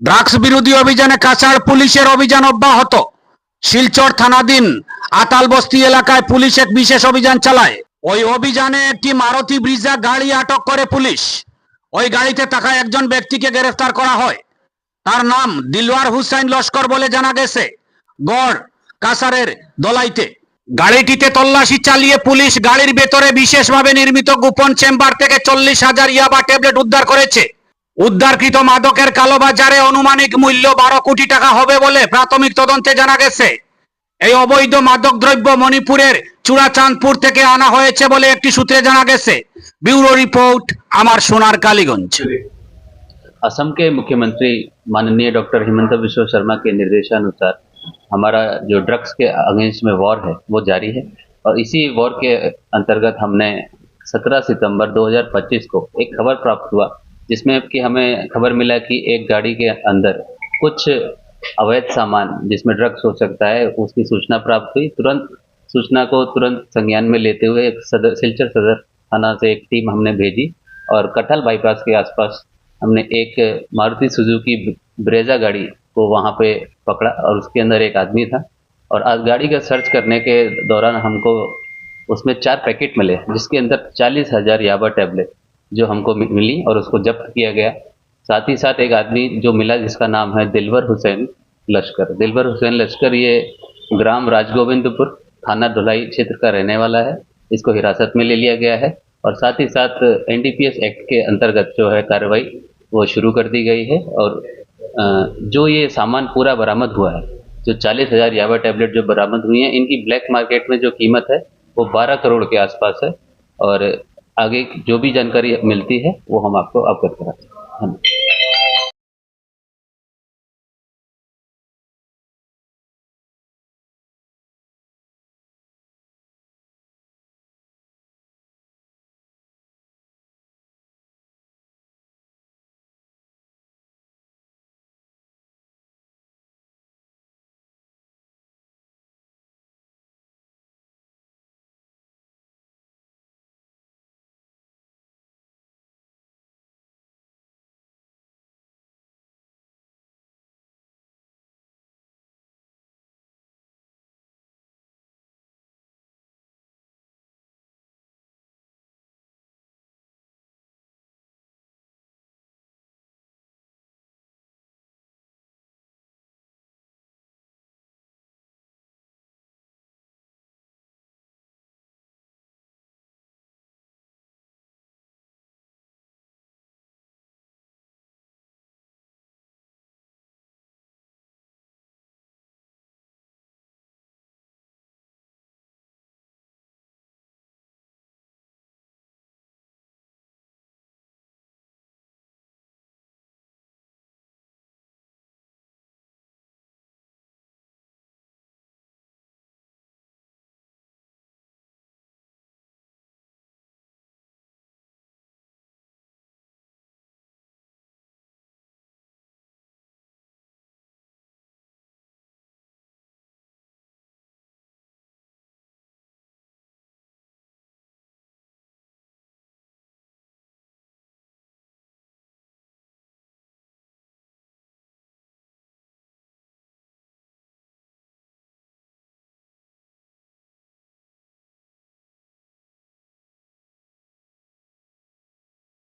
Drugs বিরোধী অভিযানে কাছাড় পুলিশের অভিযান অব্যাহত। শিলচর থানাধীন আতালবস্তি এলাকায় পুলিশ এক বিশেষ অভিযান চালায়। ওই অভিযানে একটি মারুতি ব্রিজা গাড়ি আটক করে পুলিশ। ওই গাড়িতে থাকা একজন ব্যক্তিকে গ্রেফতার করা হয়। তার নাম দিলওয়ার হুসাইন লস্কর বলে জানা গেছে। গড় কাসারের দলাইতে। গাড়িটিতে তল্লাশি চালিয়ে পুলিশ গাড়ির ভেতরে বিশেষভাবে নির্মিত গোপন চেম্বার থেকে চল্লিশ হাজার ইয়াবা ট্যাবলেট উদ্ধার করেছে। উদ্ধারকৃত মাদকের কালোবাজারে অনুমানিক মূল্য বারো কোটি টাকা হবে বলে প্রাথমিক তদন্তে জানা গেছে এই অবৈধ মাদক দ্রব্য মণিপুরের চূড়াচাঁদপুর থেকে আনা হয়েছে বলে একটি সূত্রে জানা গেছে ব্যুরো রিপোর্ট আমার সোনার কালীগঞ্জ असम के मुख्यमंत्री माननीय डॉक्टर हिमंत बिश्व शर्मा के निर्देशानुसार हमारा जो ड्रग्स के अगेंस्ट में वॉर है वो जारी है और इसी वॉर के अंतर्गत हमने 17 सितंबर 2025 को एक खबर प्राप्त हुआ जिसमें कि हमें खबर मिला कि एक गाड़ी के अंदर कुछ अवैध सामान जिसमें ड्रग्स हो सकता है, उसकी सूचना प्राप्त हुई। तुरंत सूचना को तुरंत संज्ञान में लेते हुए एक सदर, सिलचर सदर थाना से एक टीम हमने भेजी और कटहल बाईपास के आसपास हमने एक मारुति सुजुकी ब्रेजा गाड़ी को वहाँ पे पकड़ा और उसके अंदर एक आदमी था और आज गाड़ी का सर्च करने के दौरान हमको उसमें चार पैकेट मिले, जिसके अंदर चालीस हज़ार याबा टैबलेट जो हमको मिली और उसको जब्त किया गया। साथ ही साथ एक आदमी जो मिला जिसका नाम है दिलवर हुसैन लश्कर। दिलवर हुसैन लश्कर ये ग्राम राजगोविंदपुर, थाना ढुलाई क्षेत्र का रहने वाला है। इसको हिरासत में ले लिया गया है और साथ ही साथ एनडीपीएस एक्ट के अंतर्गत जो है कार्रवाई वो शुरू कर दी गई है और जो ये सामान पूरा बरामद हुआ है, जो चालीस हज़ार याबा टैबलेट जो बरामद हुई हैं, इनकी ब्लैक मार्केट में जो कीमत है वो बारह करोड़ के आसपास है और आगे जो भी जानकारी मिलती है वो हम आपको अवगत कराते हैं। धन्यवाद।